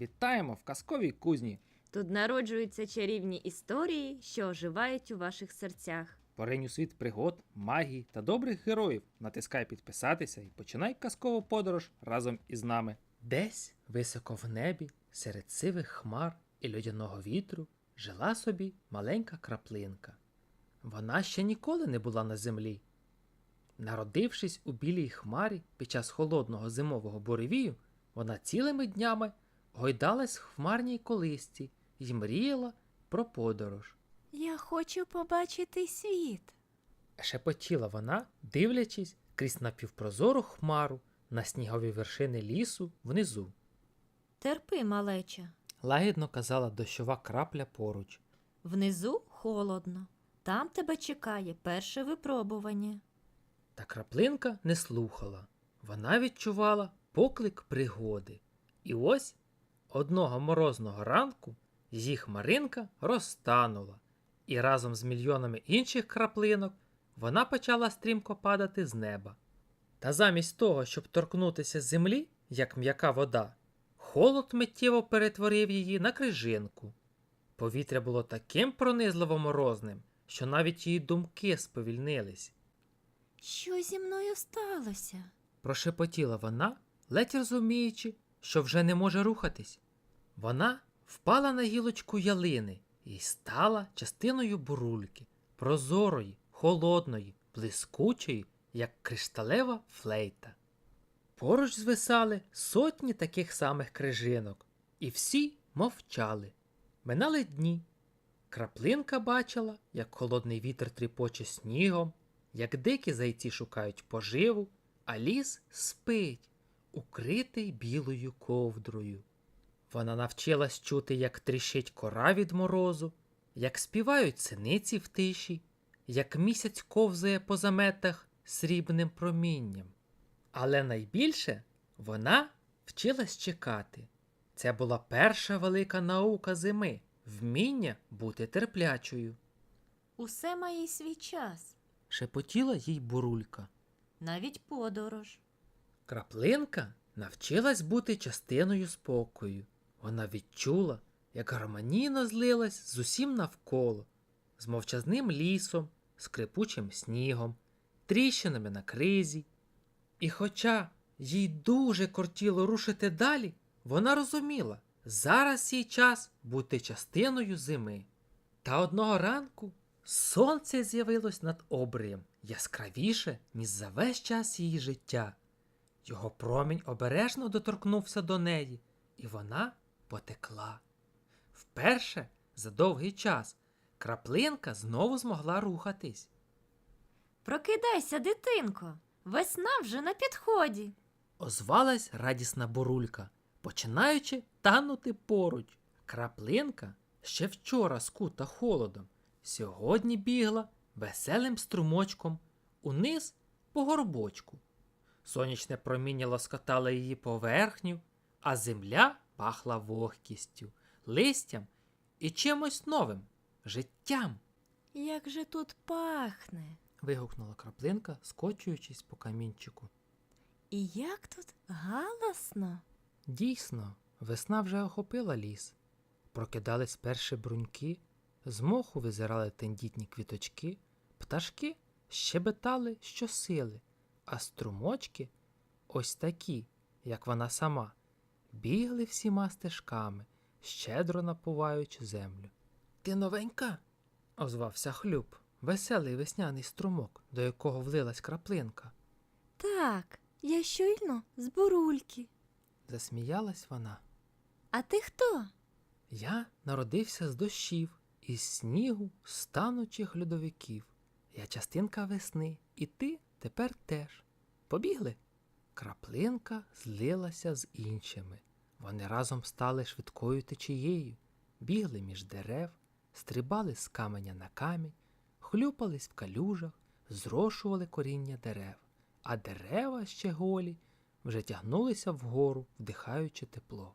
Вітаємо в казковій кузні. Тут народжуються чарівні історії, що оживають у ваших серцях. Поринь у світ пригод, магії та добрих героїв. Натискай підписатися і починай казкову подорож разом із нами. Десь, високо в небі, серед сивих хмар і льодяного вітру, жила собі маленька краплинка. Вона ще ніколи не була на землі. Народившись у білій хмарі під час холодного зимового буревію, вона цілими днями гойдалась в хмарній колисці і мріяла про подорож. Я хочу побачити світ. Шепотіла вона, дивлячись крізь напівпрозору хмару на снігові вершини лісу внизу. Терпи, малеча. Лагідно казала дощова крапля поруч. Внизу холодно. Там тебе чекає перше випробування. Та краплинка не слухала. Вона відчувала поклик пригоди. І ось одного морозного ранку її хмаринка розтанула, і разом з мільйонами інших краплинок вона почала стрімко падати з неба. Та замість того, щоб торкнутися землі, як м'яка вода, холод миттєво перетворив її на крижинку. Повітря було таким пронизливо морозним, що навіть її думки сповільнились. Що зі мною сталося? Прошепотіла вона, ледь розуміючи, що вже не може рухатись. Вона впала на гілочку ялини і стала частиною бурульки, прозорої, холодної, блискучої, як кришталева флейта. Поруч звисали сотні таких самих крижинок, і всі мовчали. Минали дні. Краплинка бачила, як холодний вітер тріпоче снігом, як дикі зайці шукають поживу, а ліс спить, укритий білою ковдрою. Вона навчилась чути, як тріщить кора від морозу, як співають синиці в тиші, як місяць ковзає по заметах срібним промінням. Але найбільше вона вчилась чекати. Це була перша велика наука зими вміння бути терплячою. Усе має свій час, Шепотіла їй бурулька. навіть подорож. Краплинка навчилась бути частиною спокою. Вона відчула, як гармонійно злилась з усім навколо, з мовчазним лісом, скрипучим снігом, тріщинами на кризі. І хоча їй дуже кортіло рушити далі, вона розуміла, зараз їй час бути частиною зими. Та одного ранку сонце з'явилось над обриєм яскравіше, ніж за весь час її життя. Його промінь обережно доторкнувся до неї, і вона потекла. Вперше за довгий час краплинка знову змогла рухатись. Прокидайся, дитинко. Весна вже на підході. Озвалась радісна бурулька, починаючи танути поруч. Краплинка ще вчора скута холодом, сьогодні бігла веселим струмочком униз по горбочку. Сонячне проміння лоскотало її поверхню, а земля пахла вогкістю, листям і чимось новим життям. Як же тут пахне? вигукнула краплинка, скочуючись по камінчику. І як тут галасно. Дійсно, весна вже охопила ліс. Прокидались перші бруньки, з моху визирали тендітні квіточки, пташки щебетали щосили, а струмочки, ось такі, як вона сама, бігли всіма стежками, щедро напуваючи землю. Ти новенька? озвався хлюб, веселий весняний струмок, до якого влилась краплинка. Так, я щойно з бурульки. Засміялась вона. А ти хто? Я народився з дощів, із снігу, станучих льодовиків. Я частинка весни, і ти тепер теж. Побігли. Краплинка злилася з іншими. Вони разом стали швидкою течією, бігли між дерев, стрибали з каменя на камінь, хлюпались в калюжах, зрошували коріння дерев, а дерева ще голі вже тягнулися вгору, вдихаючи тепло.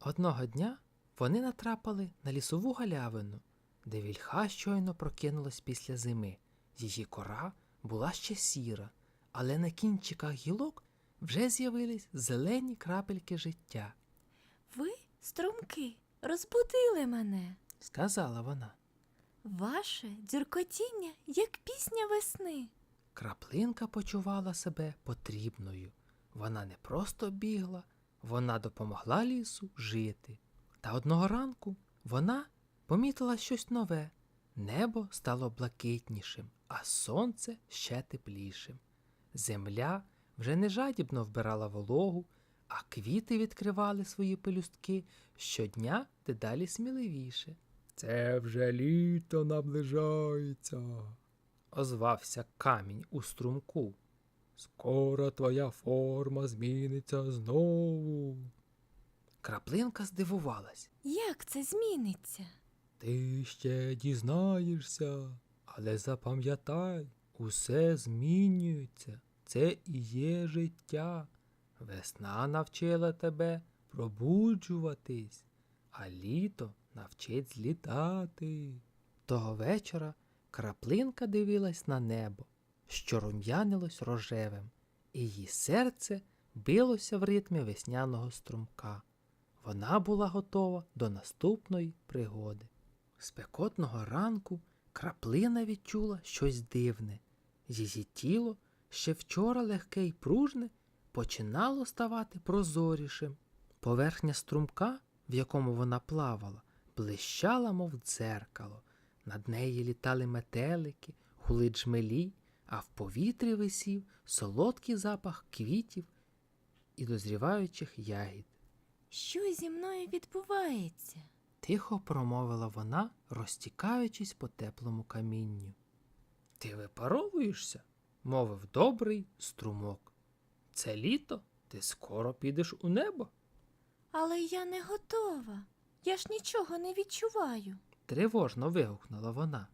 Одного дня вони натрапили на лісову галявину, де вільха щойно прокинулась після зими. Її кора була ще сіра, але на кінчиках гілок вже з'явились зелені крапельки життя. Ви Струмки розбудили мене. сказала вона. Ваше дзюркотіння, як пісня весни. Краплинка почувала себе потрібною. Вона не просто бігла, вона допомогла лісу жити. Та одного ранку вона помітила щось нове. Небо стало блакитнішим, а сонце ще теплішим. Земля вже не жадібно вбирала вологу, а квіти відкривали свої пелюстки щодня дедалі сміливіше. Це вже літо наближається, озвався камінь у струмку. Скоро твоя форма зміниться знову. Краплинка здивувалась. Як це зміниться? Ти ще дізнаєшся, але запам'ятай, усе змінюється. Це і є життя. Весна навчила тебе пробуджуватись, а літо навчить злітати. Того вечора краплинка дивилась на небо, що рум'янилось рожевим, і її серце билося в ритмі весняного струмка. Вона була готова до наступної пригоди. Спекотного ранку краплина відчула щось дивне. Її тіло, ще вчора легке й пружне, починало ставати прозорішим. Поверхня струмка, в якому вона плавала, блищала, мов дзеркало. Над неї літали метелики, гули джмелі, а в повітрі висів солодкий запах квітів і дозріваючих ягід. Що зі мною відбувається? Тихо промовила вона, розтікаючись по теплому камінню. Ти випаровуєшся, мовив добрий струмок. Це літо, ти скоро підеш у небо. Але я не готова. Я ж нічого не відчуваю. тривожно вигукнула вона.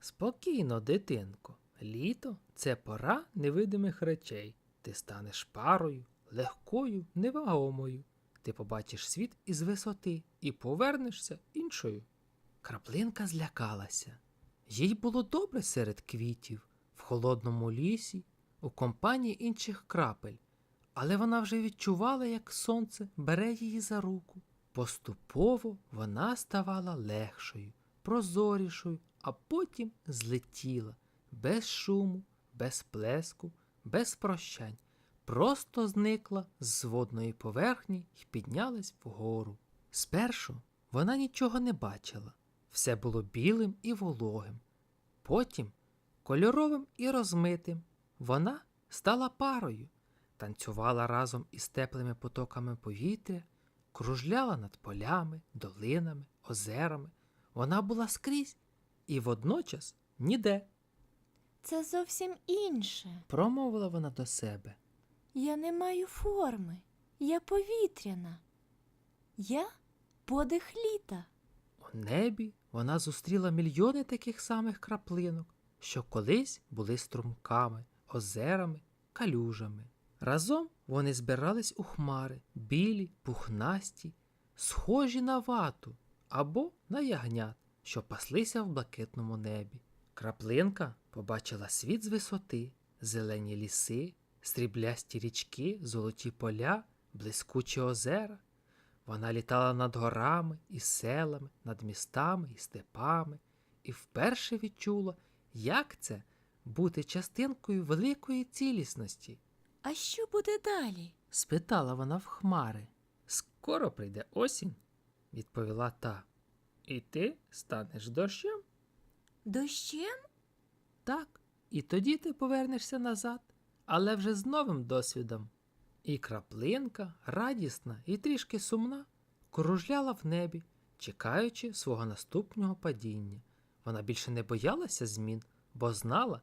Спокійно, дитинко, літо це пора невидимих речей. Ти станеш парою, легкою, невагомою. Ти побачиш світ із висоти і повернешся іншою. Краплинка злякалася. Їй було добре серед квітів, в холодному лісі, у компанії інших крапель, але вона вже відчувала, як сонце бере її за руку. Поступово вона ставала легшою, прозорішою, а потім злетіла без шуму, без плеску, без прощань, просто зникла з водної поверхні і піднялась вгору. Спершу вона нічого не бачила, все було білим і вологим. Потім кольоровим і розмитим. Вона стала парою, танцювала разом із теплими потоками повітря, кружляла над полями, долинами, озерами. Вона була скрізь і водночас ніде, Це зовсім інше. промовила вона до себе. Я не маю форми. Я повітряна. Я подих літа. У небі вона зустріла мільйони таких самих краплинок, що колись були струмками, озерами, калюжами. Разом вони збирались у хмари, білі, пухнасті, схожі на вату або на ягнят, що паслися в блакитному небі. Краплинка побачила світ з висоти, зелені ліси, сріблясті річки, золоті поля, блискучі озера. Вона літала над горами і селами, над містами і степами, і вперше відчула, як це бути частинкою великої цілісності. А що буде далі? спитала вона в хмари. Скоро прийде осінь, відповіла та. І ти станеш дощем? Дощем? Так, і тоді ти повернешся назад, але вже з новим досвідом. І краплинка, радісна і трішки сумна, кружляла в небі, чекаючи свого наступного падіння. Вона більше не боялася змін, бо знала,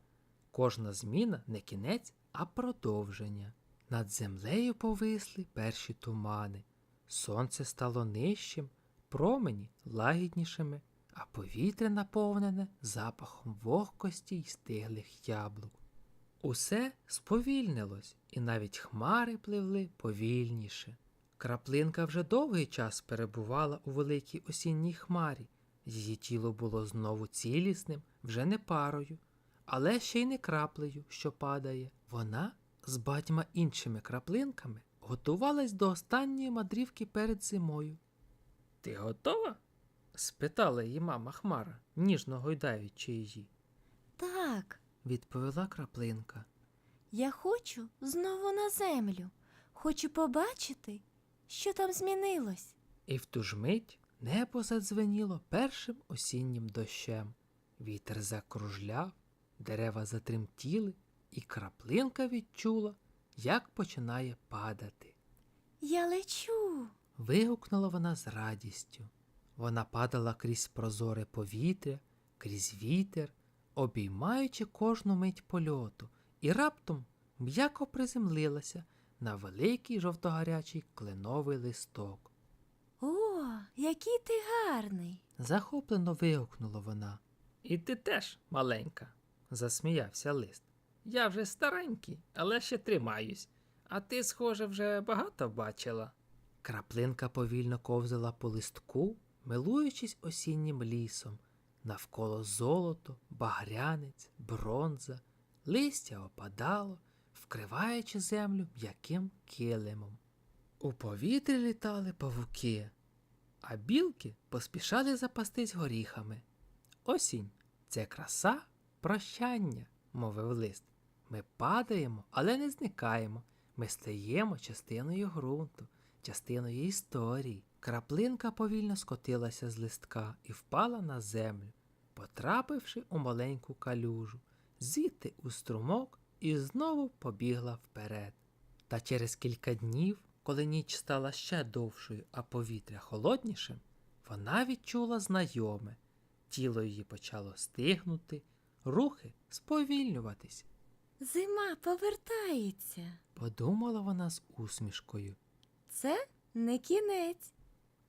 кожна зміна не кінець, а продовження. Над землею повисли перші тумани. Сонце стало нижчим, промені лагіднішими, а повітря наповнене запахом вогкості й стиглих яблук. Усе сповільнилось, і навіть хмари пливли повільніше. Краплинка вже довгий час перебувала у великій осінній хмарі. Її тіло було знову цілісним, вже не парою, але ще й не краплею, що падає. Вона з багатьма іншими краплинками готувалась до останньої мандрівки перед зимою. Ти готова? спитала її мама Хмара, ніжно гойдаючи її. Так, Відповіла краплинка. я хочу знову на землю. Хочу побачити, що там змінилось. І в ту ж мить небо задзвеніло першим осіннім дощем. Вітер закружляв, дерева затремтіли, і краплинка відчула, як починає падати. Я лечу. Вигукнула вона з радістю. Вона падала крізь прозоре повітря, крізь вітер, обіймаючи кожну мить польоту, і раптом м'яко приземлилася на великий жовтогарячий кленовий листок. О, який ти гарний. Захоплено вигукнула вона. І ти теж маленька, засміявся лист. Я вже старенький, але ще тримаюсь, а ти, схоже, вже багато бачила. Краплинка повільно ковзала по листку, милуючись осіннім лісом. Навколо золото, багрянець, бронза, листя опадало, вкриваючи землю м'яким килимом. У повітрі літали павуки, а білки поспішали запастись горіхами. Осінь це краса прощання, мовив лист. Ми падаємо, але не зникаємо. Ми стаємо частиною ґрунту, частиною історії. Краплинка повільно скотилася з листка і впала на землю, потрапивши у маленьку калюжу, звідти у струмок і знову побігла вперед. Та через кілька днів, коли ніч стала ще довшою, а повітря холоднішим, вона відчула знайоме. Тіло її почало стигнути, рухи сповільнюватись. Зима повертається. Подумала вона з усмішкою. Це не кінець.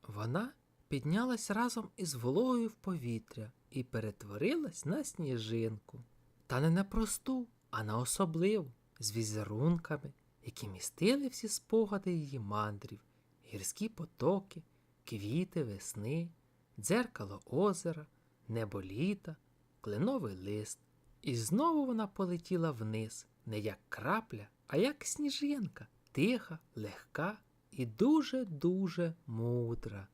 Вона піднялась разом із вологою в повітря і перетворилась на сніжинку. Та не на просту, а на особливу, з візерунками, які містили всі спогади її мандрів, гірські потоки, квіти весни, дзеркало озера, небо літа, кленовий лист. І знову вона полетіла вниз, не як крапля, а як сніжинка, тиха, легка і дуже-дуже мудра.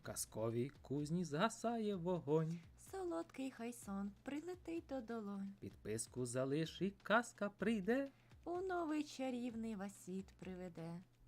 В казковій кузні згасає вогонь. Солодкий хай сон прилетить до долонь. Підписку залиш і казка прийде. У новий чарівний васіт приведе.